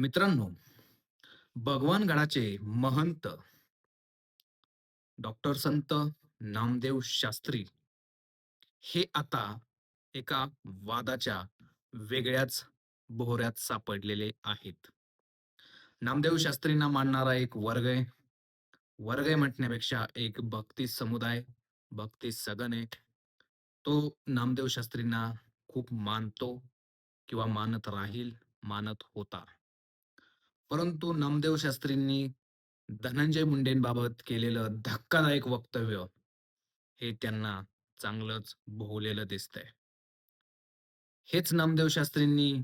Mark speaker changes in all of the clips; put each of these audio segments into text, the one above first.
Speaker 1: मित्रांनो, भगवान गडाचे महंत डॉक्टर संत नामदेव शास्त्री हे आता एका वादाच्या वेगळ्याच बोहऱ्यात सापडलेले आहेत. नामदेव शास्त्रींना मानणारा एक वर्ग आहे. वर्ग आहे म्हटण्यापेक्षा एक भक्ती समुदाय, भक्ती सगन आहे. तो नामदेव शास्त्रींना खूप मानतो किंवा मानत राहील, मानत होता. परंतु नामदेव शास्त्रींनी धनंजय मुंडेंबाबत केलेलं धक्कादायक वक्तव्य हे त्यांना चांगलंच भोवलेलं दिसतंय. हेच नामदेव शास्त्रींनी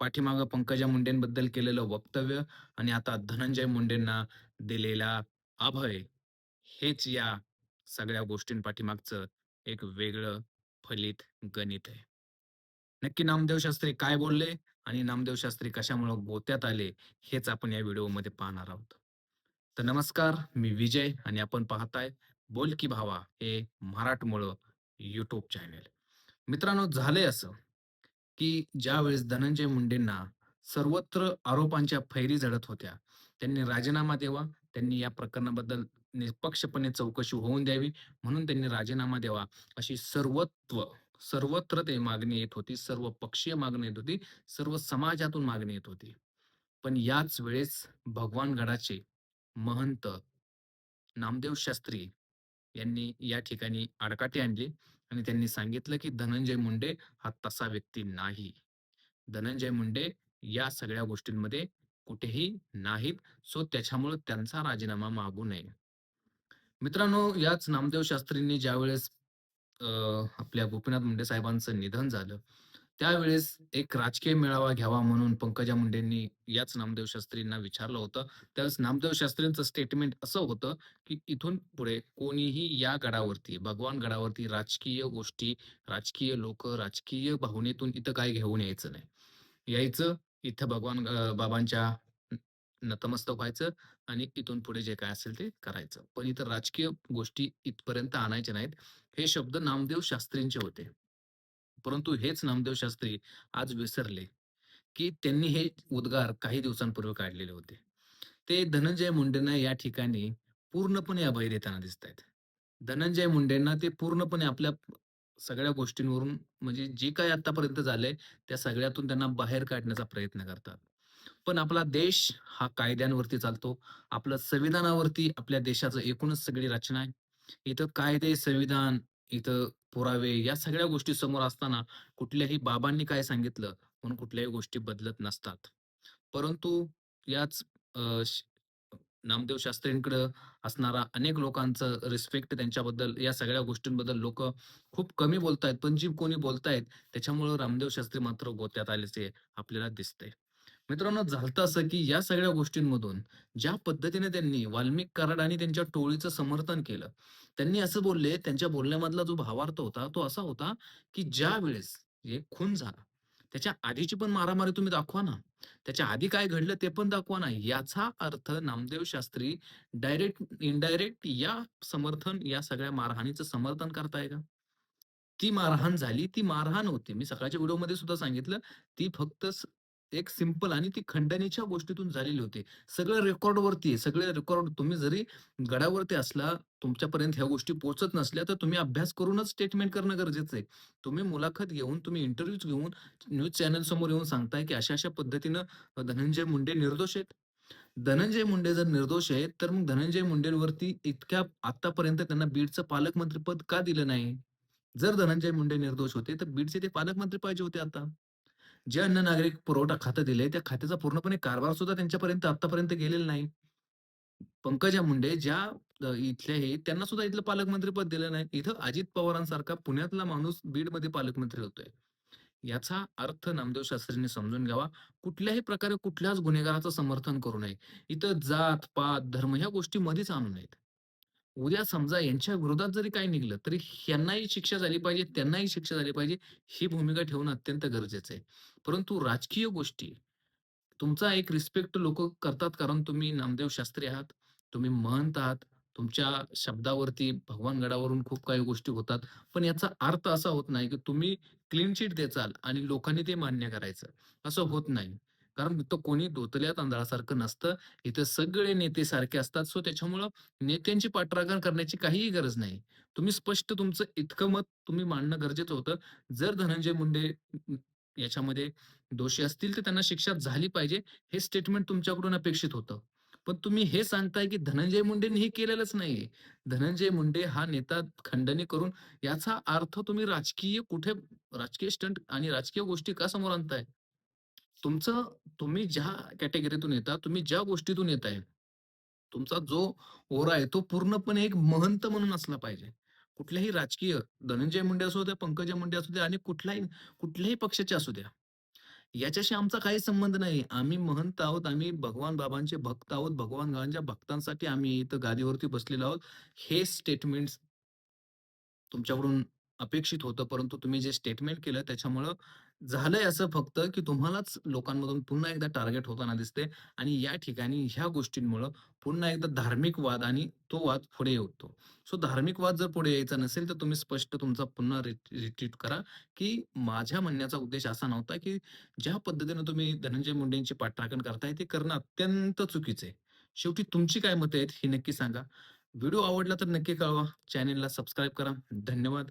Speaker 1: पाठीमागं पंकजा मुंडेंबद्दल केलेलं वक्तव्य आणि आता धनंजय मुंडेंना दिलेला अभय हेच या सगळ्या गोष्टींपाठीमागचं एक वेगळं फलित गणित आहे. नक्की नामदेव शास्त्री काय बोलले आणि नामदेव शास्त्री कशामुळं गोत्यात आले हेच आपण या व्हिडिओमध्ये पाहणार आहोत. तर नमस्कार, मी विजय आणि आपण पाहताय बोल की भावा हे मराठमोळं युट्यूब चॅनेल. मित्रांनो झालंय असं, की ज्यावेळेस धनंजय मुंडेंना सर्वत्र आरोपांच्या फैरी झडत होत्या, त्यांनी राजीनामा द्यावा, त्यांनी या प्रकरणाबद्दल निष्पक्षपणे चौकशी होऊन द्यावी म्हणून त्यांनी राजीनामा द्यावा, अशी सर्वत्व सर्वत्र ते मागणी येत होती. सर्व पक्षीय मागणी येत होती. सर्व समाजातून मागणी येत होती. पण याच वेळेस भगवान गडाचे महंत नामदेव शास्त्री यांनी या ठिकाणी आडकाठी आणली आणि त्यांनी सांगितलं, की धनंजय मुंडे हा तसा व्यक्ती नाही. धनंजय मुंडे या सगळ्या गोष्टींमध्ये कुठेही नाहीत. सो त्याच्यामुळे त्यांचा राजीनामा मागू नये. मित्रांनो, याच नामदेव शास्त्रींनी ज्यावेळेस अ, आपल्या गोपीनाथ मुंडे साहेबांचं निधन झालं, त्यावेळेस एक राजकीय मेळावा घ्यावा म्हणून पंकजा मुंडेंनी याच नामदेव शास्त्रींना विचारलं होतं. त्यावेळेस नामदेव शास्त्रींचं स्टेटमेंट असं होतं, की इथून पुढे कोणीही या गडावरती, भगवान गडावरती राजकीय गोष्टी, राजकीय लोकं, राजकीय भावनेतून इथं काही घेऊन यायचं नाही. यायचं, इथं भगवान अ, बाबांच्या नतमस्तक व्हायचं आणि इथून पुढे जे काय असेल ते करायचं. पण इथं राजकीय गोष्टी इथपर्यंत आणायच्या नाहीत. हे शब्द नामदेव शास्त्रींचे होते. परंतु हेच नामदेव शास्त्री आज विसरले, की त्यांनी हे उद्गार काही दिवसांपूर्वी काढलेले होते. ते धनंजय मुंडेंना या ठिकाणी पूर्णपणे अभय देताना दिसतायत. धनंजय मुंडेंना ते पूर्णपणे आपल्या सगळ्या गोष्टींवरून म्हणजे जे काही आत्तापर्यंत झालंय, त्या सगळ्यातून त्यांना बाहेर काढण्याचा प्रयत्न करतात. पण आपला देश हा कायद्यांवरती चालतो. आपलं संविधानावरती आपल्या देशाचं एकूणच सगळी रचना आहे. इथं कायदे, संविधान, इथं पुरावे या सगळ्या गोष्टी समोर असताना कुठल्याही बाबांनी काय सांगितलं म्हणून कुठल्याही गोष्टी बदलत नसतात. परंतु याच नामदेव शास्त्रींकडं असणारा अनेक लोकांचं रिस्पेक्ट त्यांच्याबद्दल या सगळ्या गोष्टींबद्दल लोक खूप कमी बोलतायत. पण जी कोणी बोलतायत त्याच्यामुळे रामदेव शास्त्री मात्र गोत्यात आल्याचे आपल्याला दिसतंय. मित्रांनो झालं असं, की या सगळ्या गोष्टींमधून ज्या पद्धतीने त्यांनी वाल्मिक कराड आणि त्यांच्या टोळीचं समर्थन केलं. त्यांनी असं बोलले, त्यांच्या बोलण्यामधला जो भावार्थ होता, तो असा होता, की ज्यावेळेस हे खून झाला, त्याच्या आधीची पण मारामारी तुम्ही दाखवा ना. त्याच्या आधी काय घडलं ते पण दाखवा ना. याचा अर्थ नामदेव शास्त्री डायरेक्ट, इनडायरेक्ट या समर्थन या सगळ्या मारहाणीचं समर्थन करताय का? ती मारहाण झाली, ती मारहाण होती. मी सकाळच्या व्हिडिओमध्ये सुद्धा सांगितलं, ती फक्त एक सिंपल आणि ती खंडणीच्या गोष्टीतून झालेली होती. सगळं रेकॉर्डवरती सगळे रेकॉर्ड तुम्ही जरी गडावरती असला, तुमच्यापर्यंत ह्या गोष्टी पोहोचत नसल्या, तर तुम्ही अभ्यास करूनच स्टेटमेंट करणं गरजेचं आहे. तुम्ही मुलाखत घेऊन, तुम्ही इंटरव्ह्यूज घेऊन न्यूज चॅनल समोर येऊन सांगताय, की अशा-अशा पद्धतीनं धनंजय मुंडे निर्दोष आहेत. धनंजय मुंडे जर निर्दोष आहेत, तर मग धनंजय मुंडेंवरती इतक्या आतापर्यंत त्यांना बीडचं पालकमंत्रीपद का दिलं नाही? जर धनंजय मुंडे निर्दोष होते, तर बीडचे ते पालकमंत्री पाहिजे होते आता. जे अन्न नागरिक पुरवठा खातं दिलंय, त्या खात्याचा पूर्णपणे कारभार सुद्धा त्यांच्यापर्यंत आतापर्यंत गेलेला नाही. पंकजा मुंडे ज्या इथले आहेत, त्यांना सुद्धा इथलं पालकमंत्रीपद दिलं नाही. इथं अजित पवारांसारखा पुण्यातला माणूस बीडमध्ये पालकमंत्री होतोय. याचा अर्थ नामदेव शास्त्रींनी समजून घ्यावा. कुठल्याही प्रकारे कुठल्याच गुन्हेगाराचं समर्थन करू नये. इथं जात, पात, धर्म ह्या गोष्टी मध्येच आणू नयेत. उद्या समजा यांच्या विरोधात जरी काही निघालं, तरी ह्यांनाही शिक्षा झाली पाहिजे, त्यांनाही शिक्षा झाली पाहिजे, ही भूमिका ठेवणं अत्यंत गरजेचं आहे. परंतु राजकीय गोष्टी, तुमचा एक रिस्पेक्ट लोक करतात कारण तुम्ही नामदेव शास्त्री आहात, तुम्ही महंत आहात. तुमच्या शब्दावरती भगवान गडावरून खूप काही गोष्टी होतात. पण याचा अर्थ असा होत नाही, की तुम्ही क्लीन चिट देचाल आणि लोकांनी ते मान्य करायचं. असं होत नाही. कारण इथं कोणी धोतल्या तांदळासारखं नसतं. इथं सगळे नेते सारखे असतात. सो त्याच्यामुळं नेत्यांची पाठराखण करण्याची काहीही गरज नाही. तुम्ही स्पष्ट तुमचं इतकं मत तुम्ही मांडणं गरजेचं होतं. जर धनंजय मुंडे याच्यामध्ये दोषी असतील, तर त्यांना शिक्षा झाली पाहिजे, हे स्टेटमेंट तुमच्याकडून अपेक्षित होतं. पण तुम्ही हे सांगताय, की धनंजय मुंडेंनी हे केलेलंच नाहीये. धनंजय मुंडे हा नेता खंडणी करून याचा अर्थ तुम्ही राजकीय कुठे राजकीय स्टंट आणि राजकीय गोष्टी का समोर आणताय? तुमचं तुम्ही ज्या कॅटेगरीतून येता, तुम्ही ज्या गोष्टीतून येताय, तुमचा जो ओरा आहे तो पूर्णपणे एक महंत म्हणून असला पाहिजे. कुठल्याही राजकीय धनंजय मुंडे असू द्या, पंकजा मुंडे असू द्या आणि कुठलाही कुठल्याही पक्षाचे असू द्या. याच्याशी आमचा काही संबंध नाही. आम्ही महंत आहोत, आम्ही भगवान बाबांचे भक्त आहोत. भगवान बाबांच्या भक्तांसाठी आम्ही इथं गादीवरती बसलेलो आहोत. हे स्टेटमेंट्स तुमच्याकडून अपेक्षित होतं, परंतु तुम्ही जे स्टेटमेंट केलं त्याच्यामुळं झालंय असं फक्त, की तुम्हालाच लोकांमधून पुन्हा एकदा टार्गेट होताना दिसते आणि या ठिकाणी ह्या गोष्टींमुळं पुन्हा एकदा धार्मिक वाद आणि तो वाद पुढे येतो. सो धार्मिक वाद जर पुढे यायचा नसेल, तर तुम्ही स्पष्ट तुमचा पुन्हा रिट रिट्रीट करा, की माझ्या म्हणण्याचा उद्देश असा नव्हता, की ज्या पद्धतीने तुम्ही धनंजय मुंडेंची पाठराखण करताय ते करणं अत्यंत चुकीचं आहे. शेवटी तुमची काय मतं आहेत हे नक्की सांगा. व्हिडिओ आवडला तर नक्की कळवा. चॅनेलला सबस्क्राईब करा. धन्यवाद.